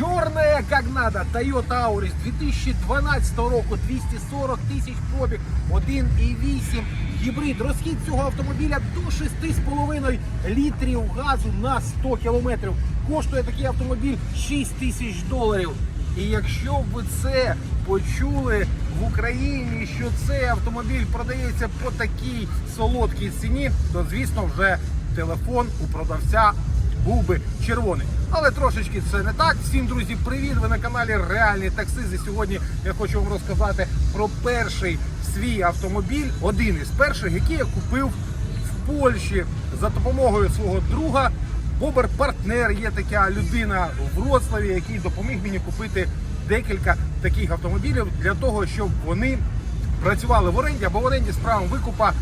Чорне, як надо, Toyota Auris 2012 року, 240 тисяч пробіг, 1,8 гібрид. Розхід цього автомобіля до 6,5 літрів газу на 100 кілометрів. Коштує такий автомобіль 6 тисяч доларів. І якщо б ви це почули в Україні, що цей автомобіль продається по такій солодкій ціні, то звісно вже телефон у продавця був би червоний. Але трошечки це не так. Всім друзі, привіт! Ви на каналі Реальний таксист. І сьогодні я хочу вам розказати про перший свій автомобіль, один із перших, який я купив в Польщі за допомогою свого друга. Бобер партнер є така людина в Вроцлаві, який допоміг мені купити декілька таких автомобілів для того, щоб вони працювали в оренді або в оренді з правом викупа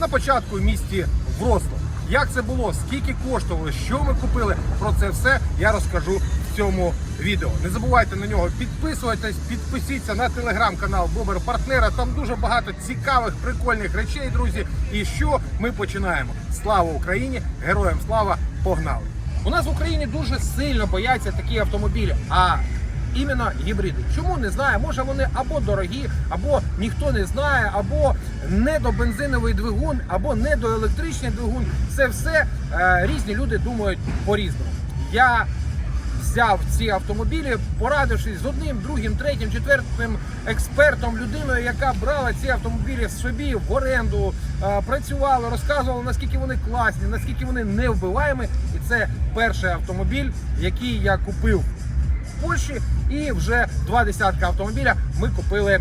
на початку в місті Вроцлав. Як це було, скільки коштувало, що ми купили, про це все я розкажу в цьому відео. Не забувайте на нього підписуватись, підписіться на телеграм-канал Бобер Партнера. Там дуже багато цікавих, прикольних речей, друзі. І що ми починаємо? Слава Україні! Героям слава! Погнали! У нас в Україні дуже сильно бояться такі автомобілі. А іменно гібриди. Чому не знаю? Може вони або дорогі, або ніхто не знає, або недобензиновий двигун, або недоелектричний двигун. Це все е, різні люди думають по-різному. Я взяв ці автомобілі, порадившись з одним, другим, третім, четвертим експертом, людиною, яка брала ці автомобілі собі в оренду, е, працювала, розказувала, наскільки вони класні, наскільки вони невбиваємі. І це перший автомобіль, який я купив Польщі, і вже два десятка автомобіля ми купили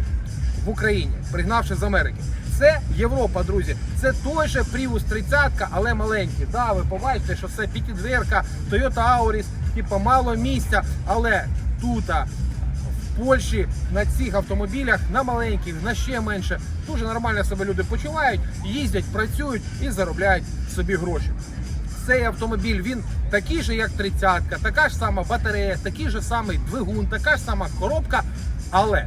в Україні, пригнавши з Америки. Це Європа, друзі. Це той же Prius 30, але маленький. Да, ви побачите, що це п'ятидверка, Toyota Auris, типу мало місця, але тут в Польщі на цих автомобілях, на маленьких, на ще менше, дуже нормально себе люди почувають, їздять, працюють і заробляють собі гроші цей автомобіль він такий же, як 30-ка, така ж сама батарея, такий же самий двигун, така ж сама коробка, але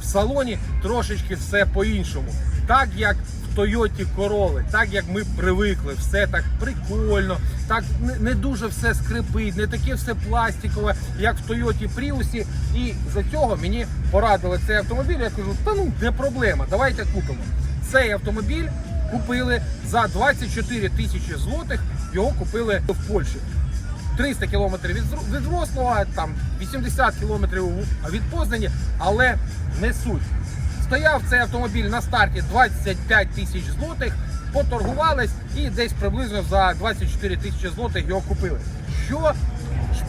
в салоні трошечки все по-іншому. Так як в Toyota Corolla, так як ми привикли, все так прикольно, так не, дуже все скрипить, не таке все пластикове, як в Toyota Prius. І за цього мені порадили цей автомобіль. Я кажу, та ну не проблема, давайте купимо. Цей автомобіль купили за 24 тисячі злотих. Його купили в Польщі. 300 кілометрів від, Врослава, там 80 кілометрів від Познані, але не суть. Стояв цей автомобіль на старті 25 тисяч злотих, поторгувались і десь приблизно за 24 тисячі злотих його купили. Що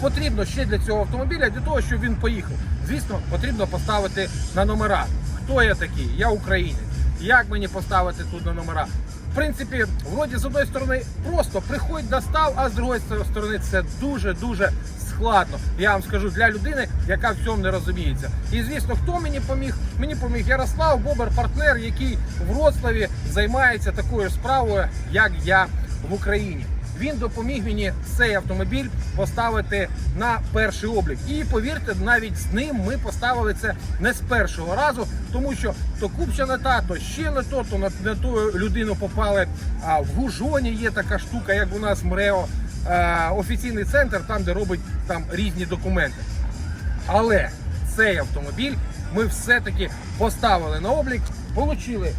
потрібно ще для цього автомобіля, для того, щоб він поїхав? Звісно, потрібно поставити на номера. Хто я такий? Я українець. Як мені поставити тут на номера? В принципі, вроді з одної сторони просто приходь достав, а з другої сторони це дуже-дуже складно. Я вам скажу для людини, яка в цьому не розуміється. І звісно, хто мені поміг? Мені поміг Ярослав Бобер, партнер, який в Вроцлаві займається такою справою, як я в Україні. Він допоміг мені цей автомобіль поставити на перший облік. І повірте, навіть з ним ми поставили це не з першого разу, тому що то купча не та, то ще не то, то на, ту людину попали. А в Гужоні є така штука, як у нас МРЕО, е, офіційний центр, там де робить там різні документи. Але цей автомобіль ми все-таки поставили на облік, отримали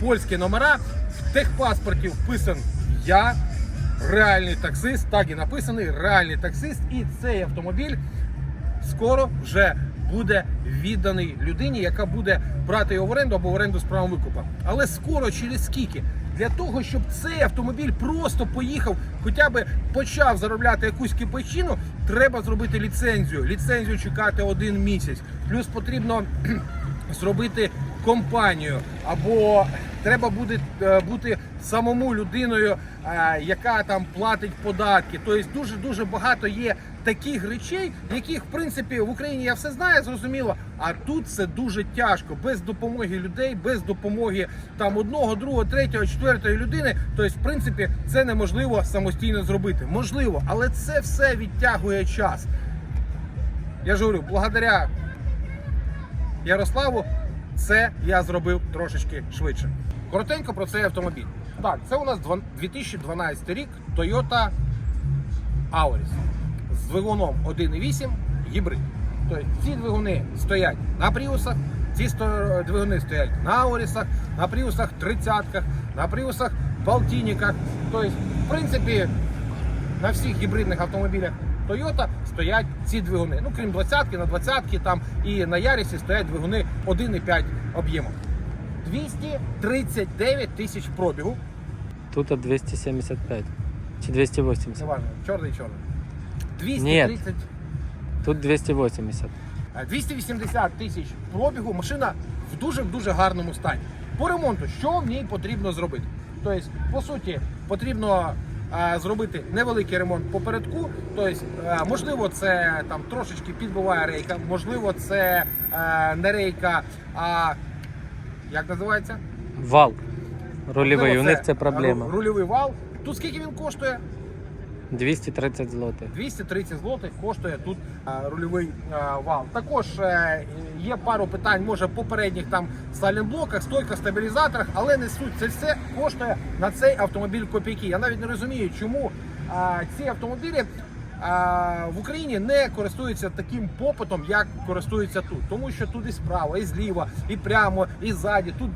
польські номера. В техпаспорті вписан я, реальний таксист, так і написаний реальний таксист. І цей автомобіль скоро вже буде відданий людині, яка буде брати його в оренду або в оренду з правом викупа. Але скоро через скільки? Для того, щоб цей автомобіль просто поїхав, хоча б почав заробляти якусь кипачину, треба зробити ліцензію. Ліцензію чекати один місяць. Плюс потрібно зробити компанію, або треба буде е, бути самому людиною, е, яка там платить податки. Тобто дуже дуже багато є таких речей, яких в принципі в Україні я все знаю, зрозуміло. А тут це дуже тяжко, без допомоги людей, без допомоги там одного, другого, третього, четвертої людини. Тобто, в принципі, це неможливо самостійно зробити. Можливо, але це все відтягує час. Я ж говорю, благодаря Ярославу, це я зробив трошечки швидше. Коротенько про цей автомобіль. Так, це у нас 2012 рік Toyota Auris з двигуном 1,8 гібрид. Тобто ці двигуни стоять на пріусах, ці двигуни стоять на Аурісах, на пріусах 30-ках, на пріусах полтинниках. Тобто, в принципі, на всіх гібридних автомобілях Toyota стоять ці двигуни. Ну, крім 20-ки, на 20-ки там і на Ярісі стоять двигуни 1,5 об'ємом. 239 тисяч пробігу. Тут 275. Чи 280. Неважно, чорний чорний. 230, Тут 280. е, 280 тисяч пробігу. Машина в дуже дуже гарному стані. По ремонту, що в ній потрібно зробити? Тобто, по суті, потрібно е, зробити невеликий ремонт попередку. Тобто, е, можливо, це там трошечки підбиває рейка, можливо, це е, не рейка, а як називається? Вал. Рульовий, Можливо, у них це проблема. Рульовий вал. Тут скільки він коштує? 230 злотих. 230 злотих коштує тут а, рульовий а, вал. Також е, є пару питань, може попередніх там сайлентблоках, стойках, стабілізаторах, але не суть. Це все коштує на цей автомобіль копійки. Я навіть не розумію, чому а, ці автомобілі. В Україні не користуються таким попитом, як користуються тут, тому що тут і справа, і зліва, і прямо, і ззаді. Тут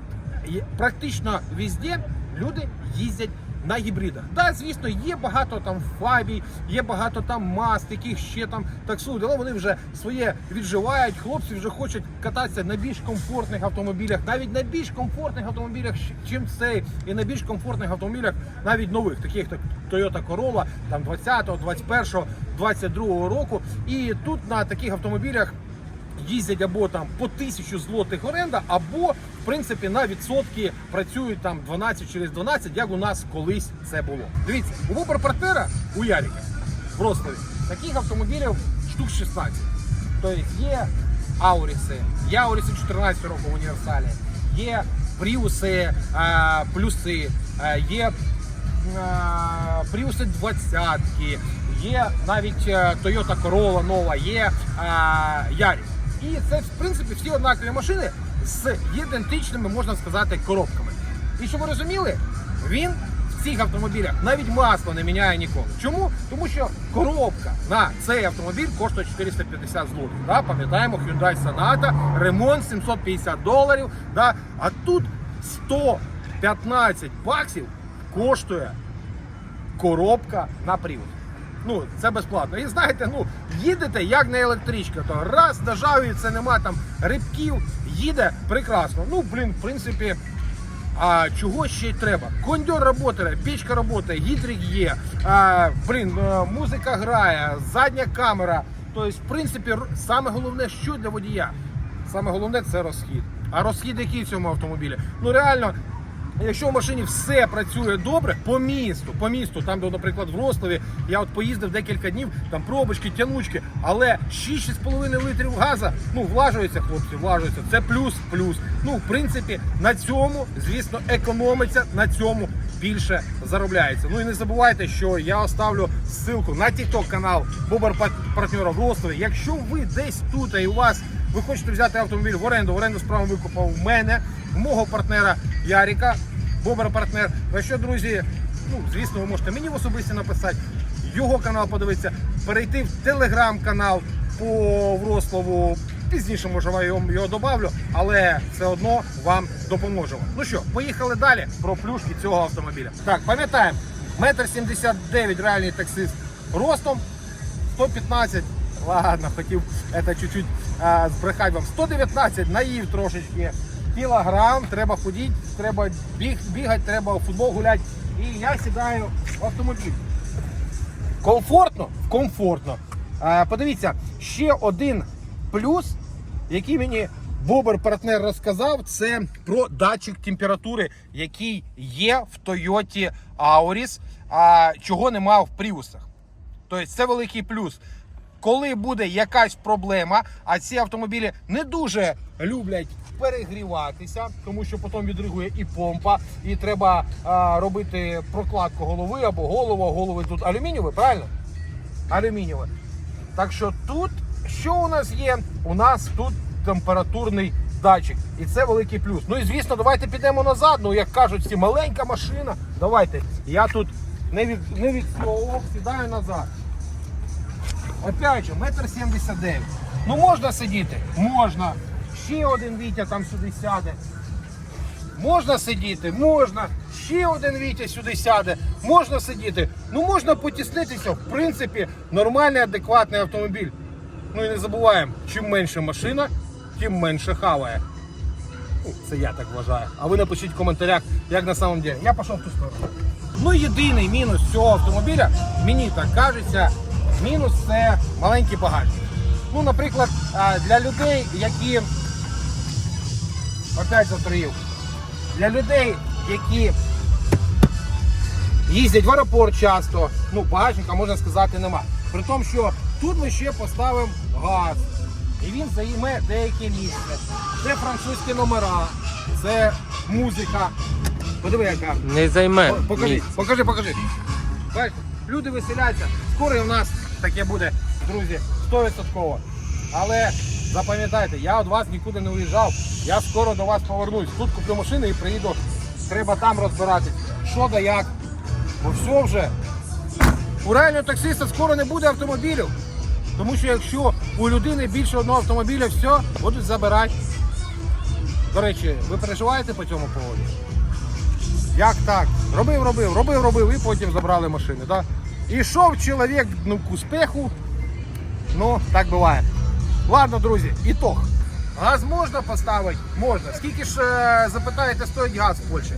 практично везде люди їздять на гібридах. Так, звісно, є багато там фабій, є багато там мас, яких ще там таксують, але вони вже своє відживають. Хлопці вже хочуть кататися на більш комфортних автомобілях, навіть на більш комфортних автомобілях, чим цей, і на більш комфортних автомобілях, навіть нових, таких як Toyota Corolla, там 20-го, 21-го, 22-го року. І тут на таких автомобілях їздять або там по тисячу злотих оренда, або в принципі на відсотки працюють там 12 через 12, як у нас колись це було. Дивіться, у вибор партнера у Яріка в Ростові таких автомобілів штук 16. Тобто є Ауріси, є Ауріси 14 року в універсалі, є Пріуси е, плюси, е, є е, Пріуси 20 є навіть Toyota Corolla нова, є Yaris. І це, в принципі, всі однакові машини з ідентичними, можна сказати, коробками. І щоб ви розуміли, він в цих автомобілях навіть масло не міняє ніколи. Чому? Тому що коробка на цей автомобіль коштує 450 злотих. Да? Пам'ятаємо, Hyundai Sonata, ремонт 750 доларів. Да? А тут 115 баксів коштує коробка на привод. Ну, це безплатно. І знаєте, ну їдете як на електричка, то раз нажав і це нема там рибків, їде прекрасно. Ну, блін, в принципі, а чого ще й треба? Кондьор працює, печка працює, гідрик є, а, блін, е, музика грає, задня камера. Тобто, в принципі, саме головне, що для водія? Саме головне це розхід. А розхід який в цьому автомобілі? Ну реально, Якщо в машині все працює добре по місту, по місту, там, де, наприклад, в Рославі, я от поїздив декілька днів, там пробочки, тянучки, але 6-6,5 літрів газа, ну, влажується, хлопці, влажується. Це плюс, плюс. Ну, в принципі, на цьому, звісно, економиться, на цьому більше заробляється. Ну і не забувайте, що я оставлю ссылку на TikTok канал Бобер партнера в Рославі. Якщо ви десь тут і у вас ви хочете взяти автомобіль в оренду, в оренду з правом викупу в мене, в мого партнера Яріка, Бобер партнер. А що, друзі, ну звісно, ви можете мені в особисті написати, його канал подивитися, перейти в телеграм-канал по Врославу. Пізніше, може, я його, його але все одно вам допоможемо. Ну що, поїхали далі про плюшки цього автомобіля. Так, пам'ятаємо, метр сімдесят дев'ять реальний таксист ростом, 115, ладно, хотів це чуть-чуть збрехати вам. 119 наїв трошечки. Кілограм, треба ходити, треба біг, бігати, треба в футбол гуляти. І я сідаю в автомобіль. Комфортно? Комфортно. А, подивіться, ще один плюс, який мені Бобер партнер розказав, це про датчик температури, який є в Toyota Auris, а чого нема в Priusах. Тобто це великий плюс. Коли буде якась проблема, а ці автомобілі не дуже люблять перегріватися, тому що потім відригує і помпа, і треба а, робити прокладку голови або голову, а голови тут алюмінієві, правильно? Алюмінієві. Так що тут що у нас є? У нас тут температурний датчик. І це великий плюс. Ну і звісно, давайте підемо назад. Ну, як кажуть, всі маленька машина. Давайте. Я тут не від не відсовував, сідаю назад. Опять же, метр сімдесят дев'ять. Ну можна сидіти? Можна. Ще один Вітя там сюди сяде. Можна сидіти, можна. Ще один Вітя сюди сяде. Можна сидіти. Ну можна потіснитися. В принципі, нормальний, адекватний автомобіль. Ну і не забуваємо, чим менше машина, тим менше хаває. Ну, Це я так вважаю. А ви напишіть в коментарях, як на самом деле. Я пішов в ту сторону. Ну, єдиний мінус цього автомобіля, мені так кажеться, мінус це маленький багажник. Ну, наприклад, для людей, які опять затроїв, для людей, які їздять в аеропорт часто, ну, багажника, можна сказати, нема. При тому, що тут ми ще поставимо газ. І він займе деяке місце. Це французькі номера, це музика. Подиви, яка. Не займе. Покажи, покажи, покажи. Бачите, люди веселяться. Скоро в нас таке буде, друзі, 100%. Але запам'ятайте, я від вас нікуди не уїжджав. Я скоро до вас повернусь. Тут куплю машину і приїду. Треба там розбиратись. Що да як. Бо все вже. У реального таксиста скоро не буде автомобілів. Тому що якщо у людини більше одного автомобіля, все, будуть забирати. До речі, ви переживаєте по цьому поводу? Як так? Робив, робив, робив, робив і потім забрали машини. Да? І йшов чоловік ну, к успіху. Ну, так буває. Ладно, друзі, ітог. Газ можна поставити? Можна. Скільки ж е, запитаєте, стоїть газ в Польщі?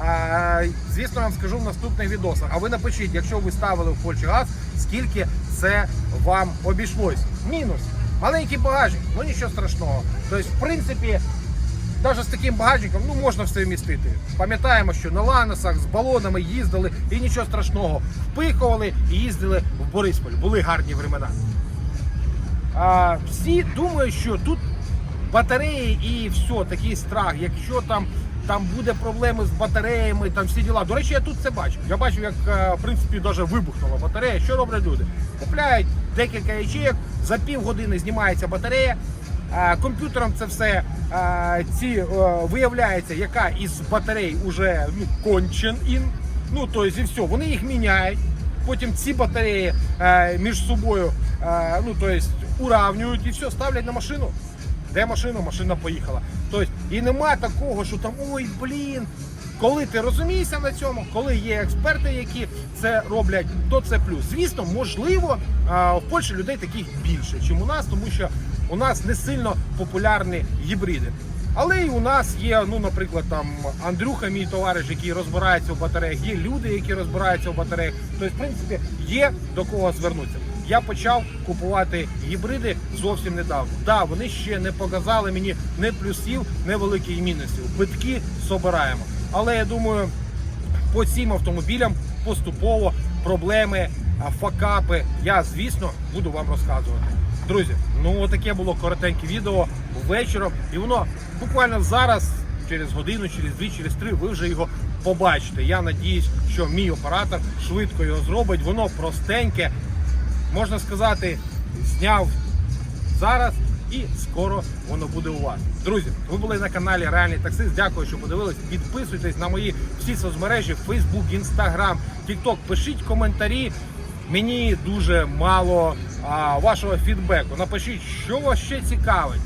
Е, звісно, вам скажу в наступних відосах. А ви напишіть, якщо ви ставили в Польщі газ, скільки це вам обійшлось. Мінус. Маленький багажник, ну нічого страшного. Тобто, в принципі, навіть з таким багажником ну, можна все вмістити. Пам'ятаємо, що на ланосах з балонами їздили і нічого страшного. Впихували і їздили в Борисполь. Були гарні времена. А, всі думають, що тут батареї і все, такий страх. Якщо там, там буде проблеми з батареями, там всі діла. До речі, я тут це бачу. Я бачу, як е, в принципі навіть вибухнула батарея. Що роблять люди? Купляють декілька ячеїк, за півгодини знімається батарея. Е, Комп'ютером це все е, ці е, виявляється, яка із батарей уже ну, кончен ін. Ну тобто і все, вони їх міняють. Потім ці батареї між собою ну, тобто, уравнюють і все, ставлять на машину. Де машина? Машина поїхала. Тобто, і нема такого, що там ой, блін. Коли ти розумієшся на цьому, коли є експерти, які це роблять, то це плюс. Звісно, можливо, в Польщі людей таких більше, ніж у нас, тому що у нас не сильно популярні гібриди. Але і у нас є, ну, наприклад, там Андрюха, мій товариш, який розбирається в батареях, є люди, які розбираються в батареях. Тобто, в принципі, є до кого звернутися. Я почав купувати гібриди зовсім недавно. Да, вони ще не показали мені не плюсів, не великих мінусів. Битки собираємо. Але я думаю, по цим автомобілям поступово проблеми, факапи я, звісно, буду вам розказувати. Друзі, ну отаке було коротеньке відео вечором, і воно буквально зараз, через годину, через дві, через три, ви вже його побачите. Я надіюсь, що мій оператор швидко його зробить. Воно простеньке, можна сказати, зняв зараз і скоро воно буде у вас. Друзі, ви були на каналі Реальний Таксист. Дякую, що подивились. Підписуйтесь на мої всі соцмережі: Facebook, Instagram, TikTok. Пишіть коментарі. Мені дуже мало а, вашого фідбеку. Напишіть, що вас ще цікавить,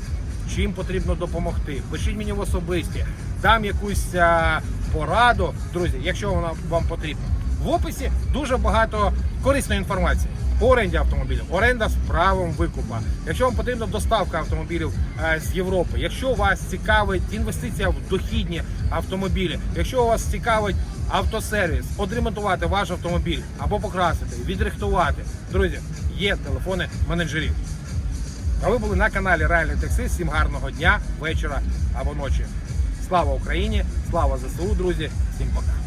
чим потрібно допомогти. Пишіть мені в особисті, дам якусь а, пораду, друзі, якщо вона вам потрібна. В описі дуже багато корисної інформації оренді автомобілів, оренда з правом викупа. Якщо вам потрібна доставка автомобілів е, з Європи, якщо вас цікавить інвестиція в дохідні автомобілі, якщо вас цікавить автосервіс, odремонтувати ваш автомобіль або покрасити, відрихтувати, друзі, є телефони менеджерів. А ви були на каналі Реальний Такси. Всім гарного дня, вечора або ночі. Слава Україні! Слава ЗСУ, друзі! Всім пока!